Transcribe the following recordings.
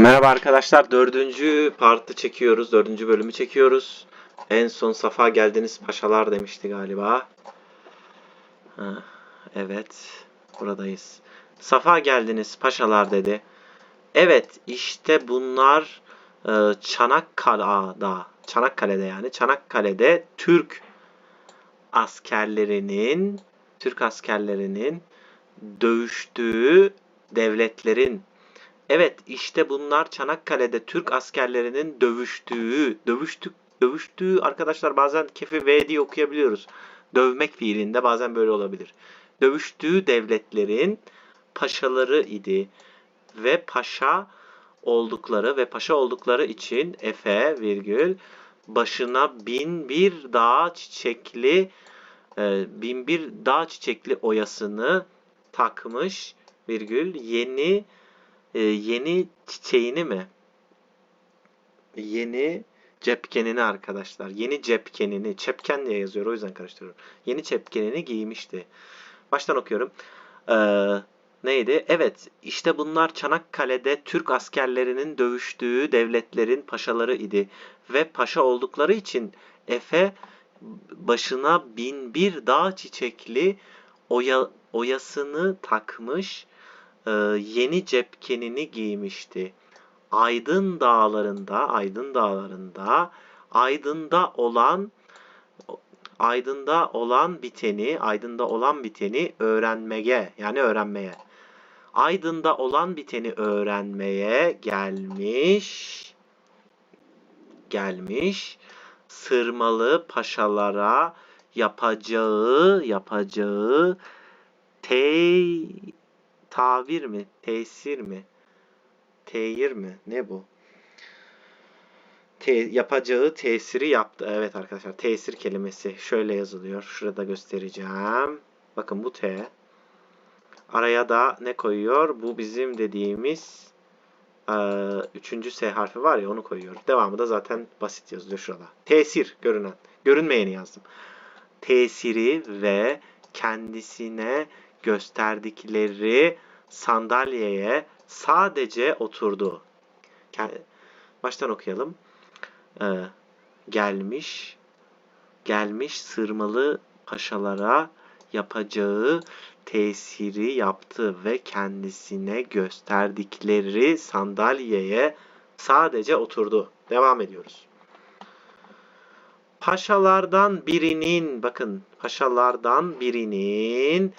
Merhaba arkadaşlar. Dördüncü partı çekiyoruz. Dördüncü bölümü çekiyoruz. En son Safa geldiniz paşalar demişti galiba. Ha, evet. Buradayız. Safa geldiniz paşalar dedi. Evet işte bunlar e, Çanakkale'da, Çanakkale'de yani Çanakkale'de Türk askerlerinin Türk askerlerinin dövüştüğü devletlerin Evet işte bunlar Çanakkale'de Türk askerlerinin dövüştüğü, dövüştük, dövüştüğü arkadaşlar bazen kefi V diye okuyabiliyoruz. Dövmek fiilinde bazen böyle olabilir. Dövüştüğü devletlerin paşaları idi ve paşa oldukları ve paşa oldukları için Efe virgül başına bin bir dağ çiçekli e, bin bir dağ çiçekli oyasını takmış virgül yeni e, yeni çiçeğini mi? Yeni cepkenini arkadaşlar. Yeni cepkenini. Çepken diye yazıyor. O yüzden karıştırıyorum. Yeni cepkenini giymişti. Baştan okuyorum. Ee, neydi? Evet işte bunlar Çanakkale'de Türk askerlerinin dövüştüğü devletlerin paşaları idi. Ve paşa oldukları için Efe başına bin bir dağ çiçekli oya, oyasını takmış e, yeni cepkenini giymişti. Aydın dağlarında, Aydın dağlarında, Aydın'da olan Aydın'da olan biteni, Aydın'da olan biteni öğrenmeye, yani öğrenmeye. Aydın'da olan biteni öğrenmeye gelmiş gelmiş sırmalı paşalara yapacağı yapacağı tey tavir mi? Tesir mi? Teyir mi? Ne bu? Te yapacağı tesiri yaptı. Evet arkadaşlar tesir kelimesi şöyle yazılıyor. Şurada göstereceğim. Bakın bu T. Araya da ne koyuyor? Bu bizim dediğimiz e, üçüncü S harfi var ya onu koyuyor. Devamı da zaten basit yazılıyor şurada. Tesir görünen. Görünmeyeni yazdım. Tesiri ve kendisine gösterdikleri sandalyeye sadece oturdu. Baştan okuyalım. Ee, gelmiş, gelmiş sırmalı paşalara yapacağı tesiri yaptı ve kendisine gösterdikleri sandalyeye sadece oturdu. Devam ediyoruz. Paşalardan birinin, bakın paşalardan birinin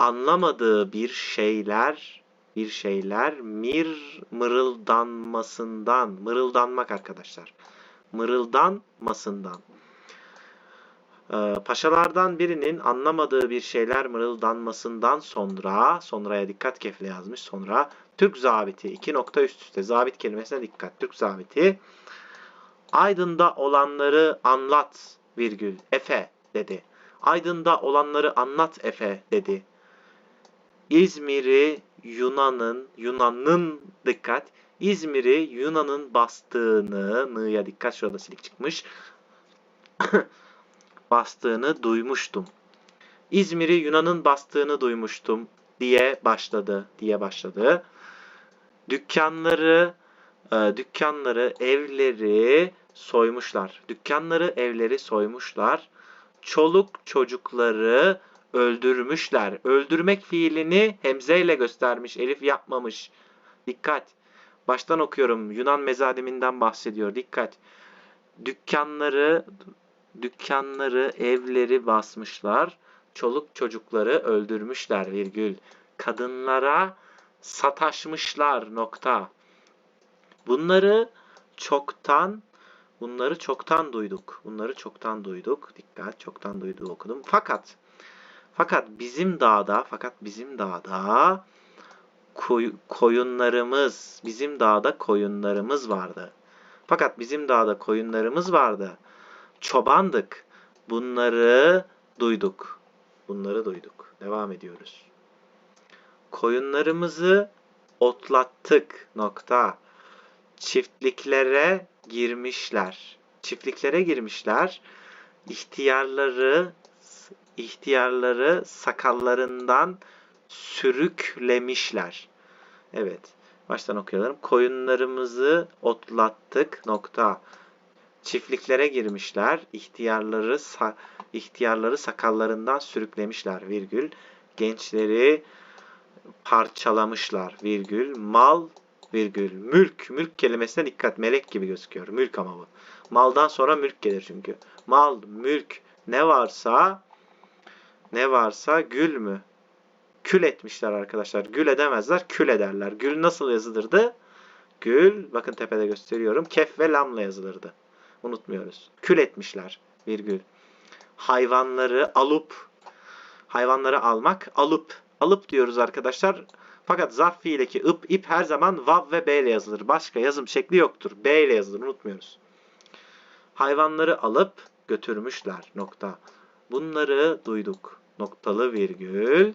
anlamadığı bir şeyler bir şeyler mir mırıldanmasından mırıldanmak arkadaşlar mırıldanmasından ee, paşalardan birinin anlamadığı bir şeyler mırıldanmasından sonra sonraya dikkat kefle yazmış sonra Türk zabiti iki nokta üst üste zabit kelimesine dikkat Türk zabiti Aydın'da olanları anlat virgül Efe dedi. Aydın'da olanları anlat Efe dedi. İzmir'i Yunan'ın Yunan'ın dikkat İzmir'i Yunan'ın bastığını nı'ya dikkat şurada silik çıkmış. bastığını duymuştum. İzmir'i Yunan'ın bastığını duymuştum diye başladı diye başladı. Dükkanları e, dükkanları, evleri soymuşlar. Dükkanları, evleri soymuşlar. Çoluk çocukları öldürmüşler. Öldürmek fiilini hemzeyle göstermiş. Elif yapmamış. Dikkat. Baştan okuyorum. Yunan mezadiminden bahsediyor. Dikkat. Dükkanları dükkanları, evleri basmışlar. Çoluk çocukları öldürmüşler virgül. Kadınlara sataşmışlar nokta. Bunları çoktan bunları çoktan duyduk. Bunları çoktan duyduk. Dikkat, çoktan duyduğu okudum. Fakat fakat bizim dağda, fakat bizim dağda koy, koyunlarımız, bizim dağda koyunlarımız vardı. Fakat bizim dağda koyunlarımız vardı. Çobandık. Bunları duyduk. Bunları duyduk. Devam ediyoruz. Koyunlarımızı otlattık. Nokta. Çiftliklere girmişler. Çiftliklere girmişler. İhtiyarları ihtiyarları sakallarından sürüklemişler. Evet. Baştan okuyalım. Koyunlarımızı otlattık. Nokta. Çiftliklere girmişler. İhtiyarları sa ihtiyarları sakallarından sürüklemişler. Virgül. Gençleri parçalamışlar. Virgül. Mal virgül. Mülk. Mülk kelimesine dikkat. Melek gibi gözüküyor. Mülk ama bu. Maldan sonra mülk gelir çünkü. Mal, mülk ne varsa ne varsa gül mü? Kül etmişler arkadaşlar. Gül edemezler, kül ederler. Gül nasıl yazılırdı? Gül, bakın tepede gösteriyorum. Kef ve lamla yazılırdı. Unutmuyoruz. Kül etmişler. Virgül. Hayvanları alıp, hayvanları almak, alıp. Alıp diyoruz arkadaşlar. Fakat zarf fiildeki ıp, ip her zaman vav ve b ile yazılır. Başka yazım şekli yoktur. B ile yazılır. Unutmuyoruz. Hayvanları alıp götürmüşler. Nokta. Bunları duyduk. Noktalı virgül.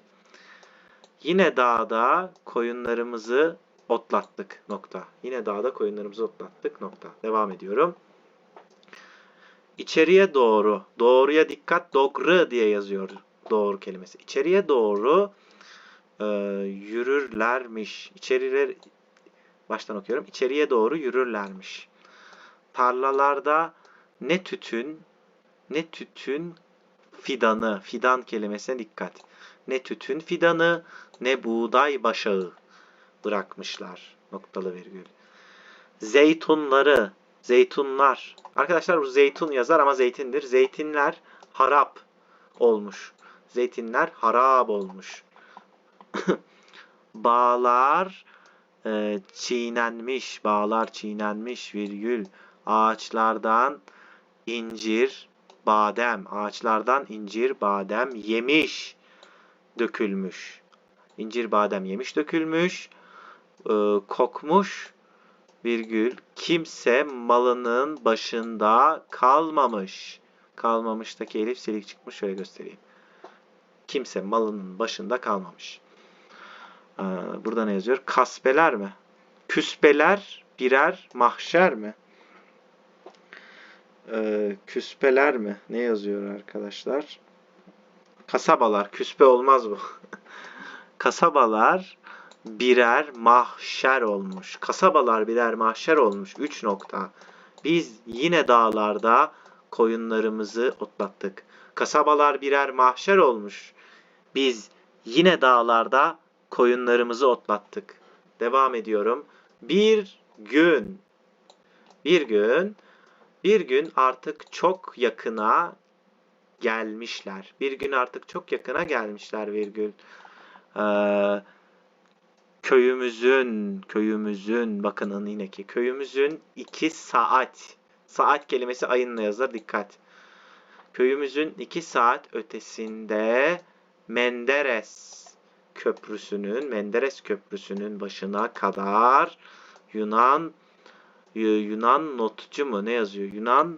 Yine dağda koyunlarımızı otlattık. Nokta. Yine dağda koyunlarımızı otlattık. Nokta. Devam ediyorum. İçeriye doğru. Doğruya dikkat. Doğru diye yazıyor. Doğru kelimesi. İçeriye doğru e, yürürlermiş. İçeriler baştan okuyorum. İçeriye doğru yürürlermiş. Tarlalarda ne tütün ne tütün fidanı, fidan kelimesine dikkat. Ne tütün fidanı, ne buğday başağı bırakmışlar. Noktalı virgül. Zeytunları, zeytunlar. Arkadaşlar bu zeytun yazar ama zeytindir. Zeytinler harap olmuş. Zeytinler harap olmuş. bağlar e, çiğnenmiş, bağlar çiğnenmiş virgül. Ağaçlardan incir, badem, ağaçlardan incir, badem yemiş dökülmüş. İncir, badem yemiş dökülmüş. E, kokmuş virgül. Kimse malının başında kalmamış. Kalmamıştaki elif silik çıkmış. Şöyle göstereyim. Kimse malının başında kalmamış. Ee, burada ne yazıyor? Kasbeler mi? Küsbeler birer mahşer mi? Ee, küspeler mi? Ne yazıyor arkadaşlar? Kasabalar. Küspe olmaz bu. Kasabalar birer mahşer olmuş. Kasabalar birer mahşer olmuş. 3 nokta. Biz yine dağlarda koyunlarımızı otlattık. Kasabalar birer mahşer olmuş. Biz yine dağlarda koyunlarımızı otlattık. Devam ediyorum. Bir gün bir gün bir gün artık çok yakına gelmişler. Bir gün artık çok yakına gelmişler virgül. Ee, köyümüzün, köyümüzün, bakın yine ki köyümüzün iki saat, saat kelimesi ayınla yazar dikkat. Köyümüzün iki saat ötesinde Menderes köprüsünün, Menderes köprüsünün başına kadar Yunan Yunan notçu mu ne yazıyor? Yunan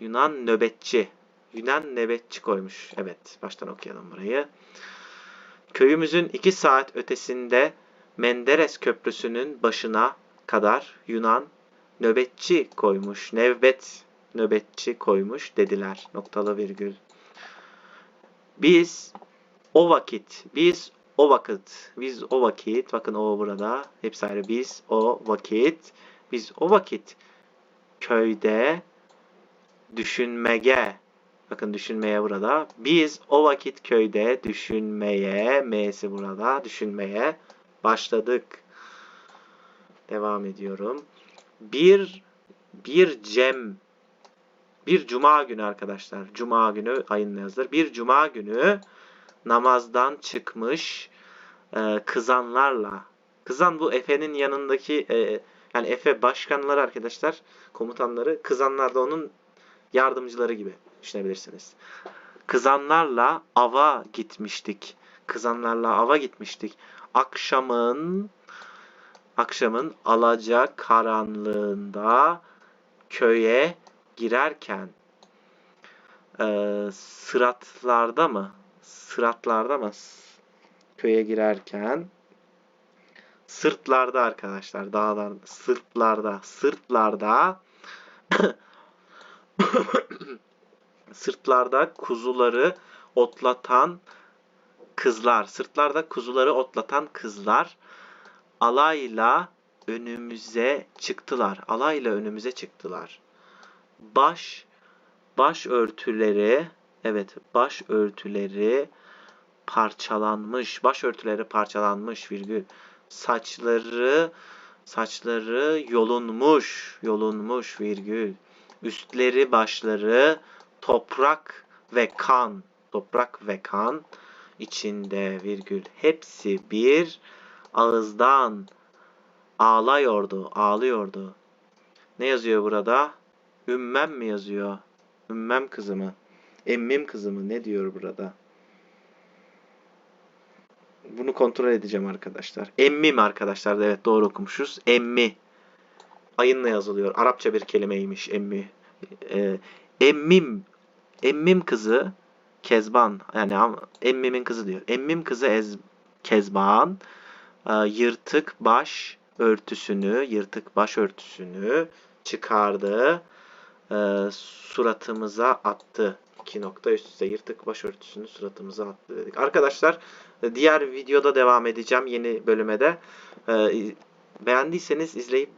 Yunan nöbetçi. Yunan nöbetçi koymuş. Evet, baştan okuyalım burayı. Köyümüzün iki saat ötesinde Menderes Köprüsü'nün başına kadar Yunan nöbetçi koymuş. Nevbet nöbetçi koymuş dediler. Noktalı virgül. Biz o vakit, biz o vakit, biz o vakit, bakın o burada, hepsi ayrı biz o vakit, biz o vakit köyde düşünmege, bakın düşünmeye burada, biz o vakit köyde düşünmeye, m'si burada, düşünmeye başladık. Devam ediyorum. Bir, bir cem, bir cuma günü arkadaşlar, cuma günü ayın yazılır. Bir cuma günü namazdan çıkmış e, kızanlarla, kızan bu Efe'nin yanındaki e, yani Efe başkanları arkadaşlar, komutanları, kızanlar da onun yardımcıları gibi düşünebilirsiniz. Kızanlarla ava gitmiştik. Kızanlarla ava gitmiştik. Akşamın akşamın alaca karanlığında köye girerken e, sıratlarda mı? Sıratlarda mı? Köye girerken sırtlarda arkadaşlar dağlar sırtlarda sırtlarda sırtlarda kuzuları otlatan kızlar sırtlarda kuzuları otlatan kızlar alayla önümüze çıktılar. Alayla önümüze çıktılar. Baş baş örtüleri evet baş örtüleri parçalanmış. Baş örtüleri parçalanmış virgül. Saçları saçları yolunmuş, yolunmuş virgül. Üstleri başları toprak ve kan, toprak ve kan içinde virgül. Hepsi bir ağızdan ağlıyordu, ağlıyordu. Ne yazıyor burada? Ümmem mi yazıyor? Ümmem kızı mı? Emmim kızı mı? Ne diyor burada? Bunu kontrol edeceğim arkadaşlar. Emmim arkadaşlar. Evet doğru okumuşuz. Emmi. Ayınla yazılıyor. Arapça bir kelimeymiş emmi. Ee, emmim. Emmim kızı Kezban. Yani emmimin kızı diyor. Emmim kızı Ez, Kezban e, yırtık baş örtüsünü, yırtık baş örtüsünü çıkardı. E, suratımıza attı. İki nokta üst üste yırtık başörtüsünü suratımıza attı dedik. Arkadaşlar diğer videoda devam edeceğim yeni bölüme de. Ee, beğendiyseniz izleyip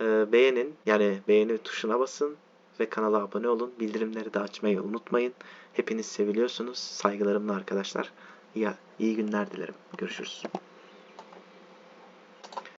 e, beğenin. Yani beğeni tuşuna basın ve kanala abone olun. Bildirimleri de açmayı unutmayın. Hepiniz seviliyorsunuz. Saygılarımla arkadaşlar. İyi, iyi günler dilerim. Görüşürüz.